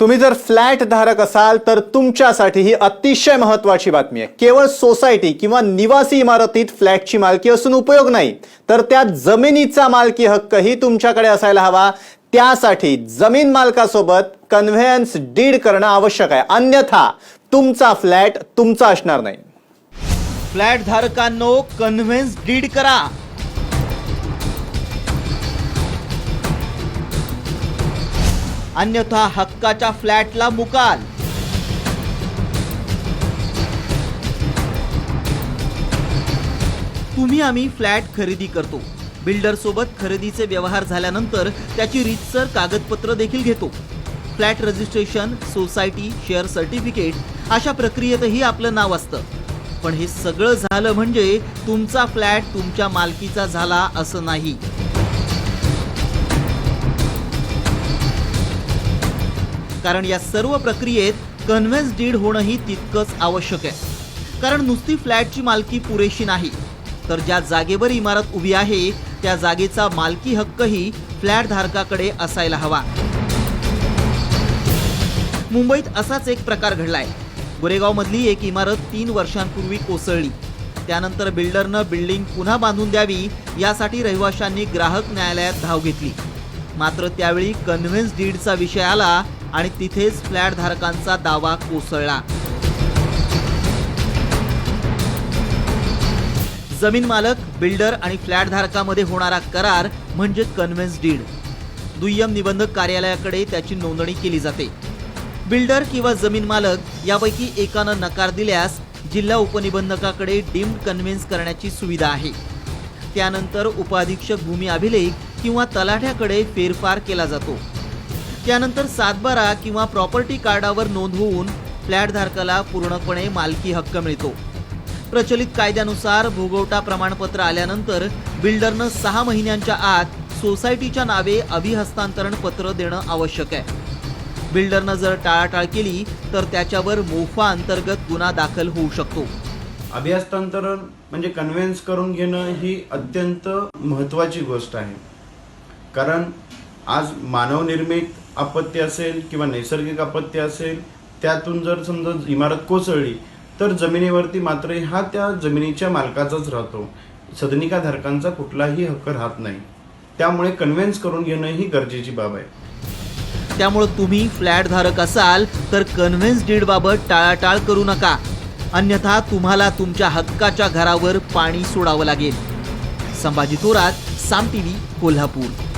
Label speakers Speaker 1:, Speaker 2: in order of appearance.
Speaker 1: तुम्ही जर फ्लॅट धारक असाल तर तुमच्यासाठी ही अतिशय महत्वाची बातमी आहे. केवळ सोसायटी किंवा निवासी इमारतीत फ्लॅटची मालकी असून उपयोग नाही. तर त्यात जमिनीचा मालकी हक्कही तुमच्याकडे असायला हवा. त्यासाठी जमीन मालकासोबत कन्व्हेन्स डीड करणं आवश्यक आहे. अन्यथा तुमचा फ्लॅट तुमचा असणार नाही.
Speaker 2: फ्लॅट धारकांनो कन्व्हेन्स डीड करा. अन्यथा हक्काच्या फ्लॅटला मुकाल. तुम्ही आम्ही फ्लॅट खरेदी करतो. बिल्डर सोबत खरेदीचे व्यवहार झाल्यानंतर त्याची रीतसर कागदपत्र देखील घेतो. Flat registration society share certificate अशा प्रक्रियेतही आपलं नाव असतं. पण हे सगळं झालं म्हणजे तुमचा फ्लॅट तुमच्या मालकीचा झाला असं नाही. कारण या सर्व प्रक्रियेत कन्व्हेन्स डीड होणंही तितकंच आवश्यक आहे. कारण नुसती फ्लॅटची मालकी पुरेशी नाही. तर ज्या जागेवर इमारत उभी आहे त्या जागेचा मालकी हक्कही फ्लॅट धारकाकडे असायला हवा. मुंबईत असाच एक प्रकार घडलाय. गोरेगावमधली एक इमारत तीन वर्षांपूर्वी कोसळली. त्यानंतर बिल्डरनं बिल्डिंग पुन्हा बांधून द्यावी यासाठी रहिवाशांनी ग्राहक न्यायालयात धाव घेतली. मात्र त्यावेळी कन्व्हेन्स डीडचा विषय आला आणि तिथेच फ्लॅट धारकांचा दावा कोसळला. जमीन मालक बिल्डर आणि फ्लॅट धारकामध्ये होणारा करार म्हणजे कन्व्हेन्स डीड दुय्यम निबंधक कार्यालयाकडे त्याची नोंदणी केली जाते. बिल्डर किंवा जमीन मालक यापैकी एकानं नकार दिल्यास जिल्हा उपनिबंधकाकडे डीम्ड कन्व्हेन्स करण्याची सुविधा आहे. त्यानंतर उपाधीक्षक भूमी अभिलेख किंवा तलाठ्याकडे फेरफार केला जातो. त्यानंतर सातबारा किंवा प्रॉपर्टी कार्डावर नोंद होऊन फ्लॅट धारकाला पूर्णपणे मालकी हक्क मिळतो. प्रचलित कायद्यानुसार भोगवटा प्रमाणपत्र आल्यानंतर बिल्डरनं सहा महिन्यांच्या आत सोसायटीच्या नावे अभिहस्तांतरण पत्र देणं आवश्यक आहे. बिल्डरनं जर टाळाटाळ केली तर त्याच्यावर मोफा अंतर्गत गुन्हा दाखल होऊ शकतो.
Speaker 3: अभिहस्तांतरण म्हणजे कन्व्हेन्स करून घेणं ही अत्यंत महत्त्वाची गोष्ट आहे. कारण आज मानवनिर्मित आपत्ती असेल किंवा नैसर्गिक आपत्ती असेल त्यातून जर समजा इमारत कोसळली तर जमिनीवरती मात्र हा त्या जमिनीच्या मालकाचाच राहतो. सदनिका धारकांचा कुठलाही हक्क राहत नाही. त्यामुळे कन्व्हेन्स करून घेणं ही गरजेची बाब आहे.
Speaker 2: त्यामुळे तुम्ही फ्लॅट धारक असाल तर कन्व्हेन्स डीड बाबत टाळाटाळ करू नका. अन्यथा तुम्हाला तुमच्या हक्काच्या घरावर पाणी सोडावं लागेल. संभाजी थोरात साम टीव्ही कोल्हापूर.